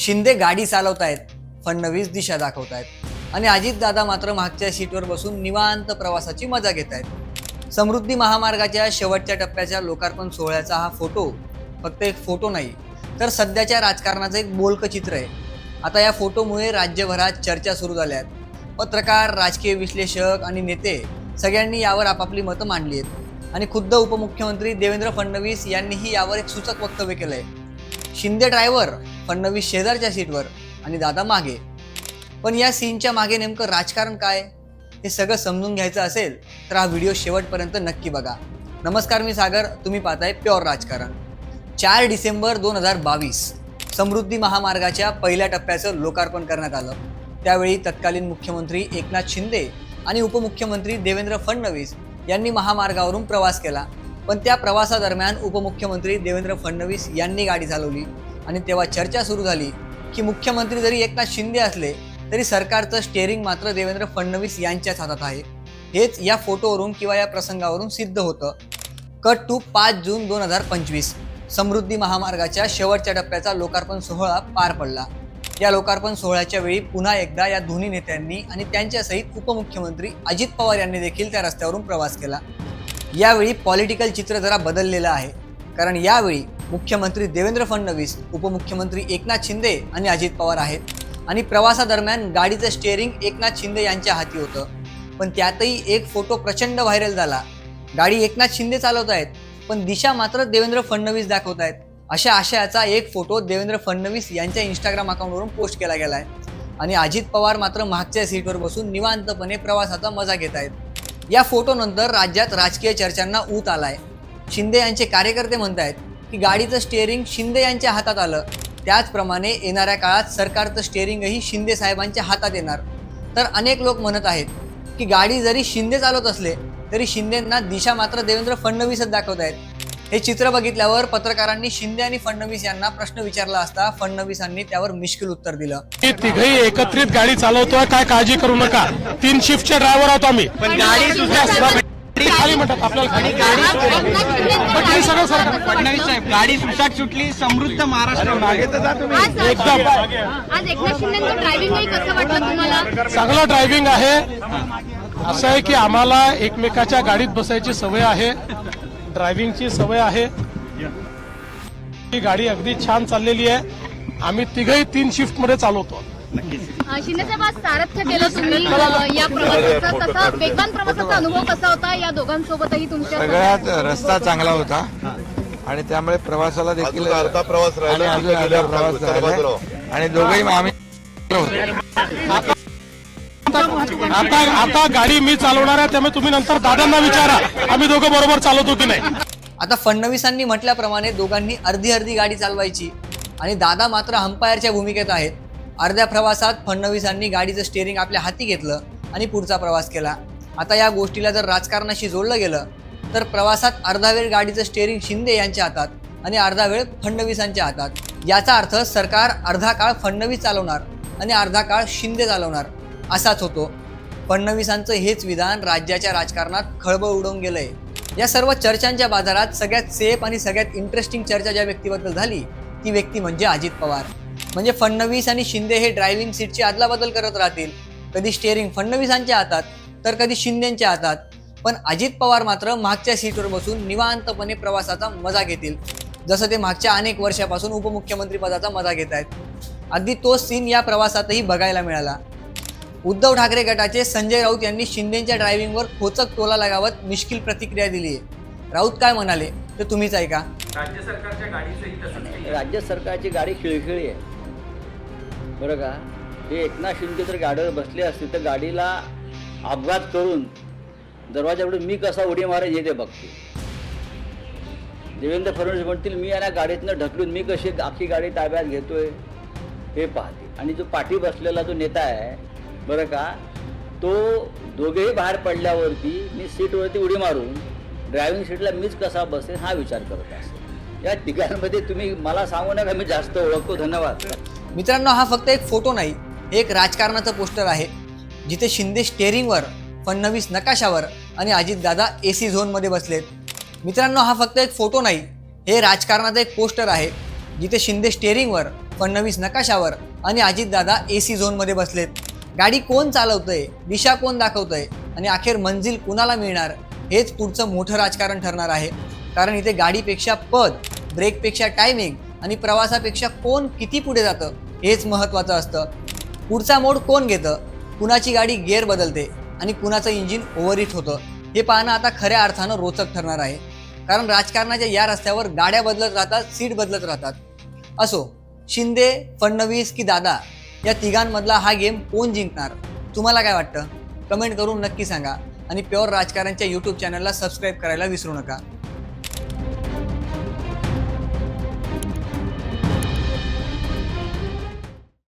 शिंदे गाडी चालवतायत फडणवीस दिशा दाखवतायत. आणि अजितदादा मात्र मागच्या सीटवर बसून निवांत प्रवासाची मजा घेत आहेत समृद्धी महामार्गाच्या शेवटच्या टप्प्याच्या लोकार्पण सोहळ्याचा हा फोटो फक्त एक फोटो नाही तर सध्याच्या राजकारणाचं एक बोलकं चित्र आहे. आता या फोटोमुळे राज्यभरात चर्चा सुरू झाल्या आहेत पत्रकार राजकीय विश्लेषक आणि नेते सगळ्यांनी यावर आपापली मतं मांडली आहेत. आणि खुद्द उपमुख्यमंत्री देवेंद्र फडणवीस यांनीही यावर एक सूचक वक्तव्य केलं आहे शिंदे ड्रायव्हर फडणवीस शेजारच्या सीटवर आणि दादा मागे. पण या सीनच्या मागे नेमकं राजकारण काय? हे सगळं समजून घ्यायचं असेल तर हा व्हिडिओ शेवटपर्यंत नक्की बघा. नमस्कार मी सागर तुम्ही पाहताय प्युअर राजकारण. चार डिसेंबर दोन हजार बावीस समृद्धी महामार्गाच्या पहिल्या टप्प्याचं लोकार्पण करण्यात आलं. त्यावेळी तत्कालीन मुख्यमंत्री एकनाथ शिंदे आणि उपमुख्यमंत्री देवेंद्र फडणवीस यांनी महामार्गावरून प्रवास केला. पण त्या प्रवासादरम्यान उपमुख्यमंत्री देवेंद्र फडणवीस यांनी गाडी चालवली. आणि तेव्हा चर्चा सुरू झाली की मुख्यमंत्री जरी एकनाथ शिंदे असले तरी सरकारचं स्टेअरिंग मात्र देवेंद्र फडणवीस यांच्याच हातात आहे. हेच या फोटोवरून किंवा या प्रसंगावरून सिद्ध होतं. कट टू पाच जून दोन हजार पंचवीस. समृद्धी महामार्गाच्या शेवटच्या टप्प्याचा लोकार्पण सोहळा पार पडला. या लोकार्पण सोहळ्याच्या वेळी पुन्हा एकदा या दोन्ही नेत्यांनी आणि त्यांच्यासहित उपमुख्यमंत्री अजित पवार यांनी देखील त्या रस्त्यावरून प्रवास केला. यावेळी पॉलिटिकल चित्र जरा बदललेलं आहे. कारण यावेळी मुख्यमंत्री देवेंद्र फडणवीस उपमुख्यमंत्री एकनाथ शिंदे आणि अजित पवार आहेत. आणि प्रवासादरम्यान गाडीचं स्टेअरिंग एकनाथ शिंदे यांच्या हाती होतं. पण त्यातही एक फोटो प्रचंड व्हायरल झाला. गाडी एकनाथ शिंदे चालवत आहेत पण दिशा मात्र देवेंद्र फडणवीस दाखवत आहेत. अशा आशयाचा एक फोटो देवेंद्र फडणवीस यांच्या इंस्टाग्राम अकाउंटवरून पोस्ट केला गेला आहे. आणि अजित पवार मात्र मागच्या सीटवर बसून निवांतपणे प्रवासाचा मजा घेत आहेत. या फोटोनंतर राज्यात राजकीय चर्चांना ऊत आलाय. शिंदे यांचे कार्यकर्ते म्हणत आहेत की गाडीचं स्टेअरिंग शिंदे यांच्या हातात आलं. त्याचप्रमाणे येणाऱ्या काळात सरकारचं स्टेअरिंगही शिंदे साहेबांच्या हातात येणार. तर अनेक लोक म्हणत आहेत की गाडी जरी शिंदे चालवत असले तरी शिंदेंना दिशा मात्र देवेंद्र फडणवीसच दाखवत आहेत. हे चित्र बघितल्यावर पत्रकारांनी शिंदे आणि फडणवीस यांना प्रश्न विचारला असता फडणवीसांनी त्यावर मिश्किल उत्तर दिलं. तिघही एकत्रित गाडी चालवतोय काय काळजी करू नका. तीन शिफ्टचे ड्रायव्हर आहोत आम्ही. खाली म्हणतात आपल्याला. खाली बाकी सगळं सरकार फडणवीस साहेब गाडी सुटली समृद्ध महाराष्ट्र. आज एकनाथ शिंदेचं ड्रायव्हिंगही कसं वाटलं तुम्हाला? चांगलं ड्रायव्हिंग आहे. असं आहे की आम्हाला एकमेकाच्या गाडीत बसायची सवय आहे. ड्रायव्हिंगची सवय आहे. ही गाडी अगदी छान चाललेली आहे. आम्ही तिघही तीन शिफ्टमध्ये चालवतो. अं, शिंदे साहेब आज सारथ्य केलं तुम्ही या प्रवासाचा. कसा वेगवान प्रवासाचा अनुभव कसा होता या दोघांसोबतही तुमच्या सगळ्यात रस्ता चांगला होता. आणि त्यामुळे प्रवासाला देखील अर्धा प्रवास राहिला. आणि अजून अर्धा प्रवास. राहिला. आणि दोघेही आम्ही. आता आता गाडी मी चालवणार आहे त्यामुळे तुम्ही नंतर दादांना विचारा आम्ही दोघं बरोबर चालवतो की नाही. आता फडणवीसांनी म्हटल्याप्रमाणे दोघांनी अर्धी अर्धी गाडी चालवायची. आणि दादा मात्र अंपायरच्या भूमिकेत आहेत. अर्ध्या प्रवासात फडणवीसांनी गाडीचं स्टेअरिंग आपल्या हाती घेतलं आणि पुढचा प्रवास केला. आता या गोष्टीला जर राजकारणाशी जोडलं गेलं तर प्रवासात अर्धा वेळ गाडीचं स्टेअरिंग शिंदे यांच्या हातात आणि अर्धा वेळ फडणवीसांच्या हातात. याचा अर्थ सरकार अर्धा काळ फडणवीस चालवणार आणि अर्धा काळ शिंदे चालवणार असाच होतो. फडणवीसांचं हेच विधान राज्याच्या राजकारणात खळबळ उडवून गेलंय. या सर्व चर्चांच्या बाजारात सगळ्यात सेफ आणि सगळ्यात इंटरेस्टिंग चर्चा ज्या व्यक्तीबद्दल झाली ती व्यक्ती म्हणजे अजित पवार. म्हणजे फडणवीस आणि शिंदे हे ड्रायव्हिंग सीटची अदलाबदल करत राहतील. कधी स्टेअरिंग फडणवीसांच्या हातात तर कधी शिंदेच्या हातात. पण अजित पवार मात्र मागच्या सीटवर बसून निवांतपणे प्रवासाचा मजा घेतील. जसं ते मागच्या अनेक वर्षापासून उपमुख्यमंत्री पदाचा मजा घेत आहेत. अगदी तोच सीन या प्रवासातही बघायला मिळाला. उद्धव ठाकरे गटाचे संजय राऊत यांनी शिंदेच्या ड्रायव्हिंगवर खोचक टोला लगावत मिश्किल प्रतिक्रिया दिली आहे राऊत काय म्हणाले? ते तुम्हीच ऐका. राज्य सरकारची गाडी खिळखिळी आहे. बरं का? हे एकनाथ शिंदे जर गाडीवर बसले असते तर गाडीला अपघात करून दरवाजाकडून मी कसा उडी मारेन हे ते बघते. देवेंद्र फडणवीस म्हणतील मी यांना गाडीतनं ढकलून मी कशी आखी गाडी ताब्यात घेतोय? हे पाहते. आणि जो पाठी बसलेला जो नेता आहे बरं का तो दोघेही बाहेर पडल्यावरती मी सीटवरती उडी मारून ड्रायव्हिंग सीटला मीच कसा बसेन हा विचार करत असेल या तिघांमध्ये तुम्ही मला सांगू नका मी जास्त ओळखतो. धन्यवाद. मित्रांनो हा फक्त एक फोटो नाही एक राजकारणाचं पोस्टर आहे जिथे शिंदे स्टेअरिंगवर फडणवीस नकाशावर आणि अजितदादा ए सी झोनमध्ये बसलेत. मित्रांनो हा फक्त एक फोटो नाही हे राजकारणाचं एक पोस्टर आहे जिथे शिंदे स्टेअरिंगवर फडणवीस नकाशावर आणि अजितदादा ए सी झोनमध्ये बसलेत. गाडी कोण चालवतंय दिशा कोण दाखवतंय आणि अखेर मंजिल कुणाला मिळणार हेच पुढचं मोठं राजकारण ठरणार आहे. कारण इथे गाडीपेक्षा पद ब्रेकपेक्षा टायमिंग आणि प्रवासापेक्षा कोण किती पुढे जातं हेच महत्त्वाचं असतं. पुढचा मोड कोण घेतं? कुणाची गाडी गेअर बदलते आणि कुणाचं इंजिन ओव्हरहीट होतं? हे पाहणं आता खऱ्या अर्थानं रोचक ठरणार आहे. कारण राजकारणाच्या या रस्त्यावर गाड्या बदलत राहतात सीट बदलत राहतात. असो शिंदे फडणवीस की दादा या तिघांमधला हा गेम कोण जिंकणार? तुम्हाला काय वाटतं? कमेंट करून नक्की सांगा. आणि प्युअर राजकारणच्या यूट्यूब चॅनलला सबस्क्राईब करायला विसरू नका.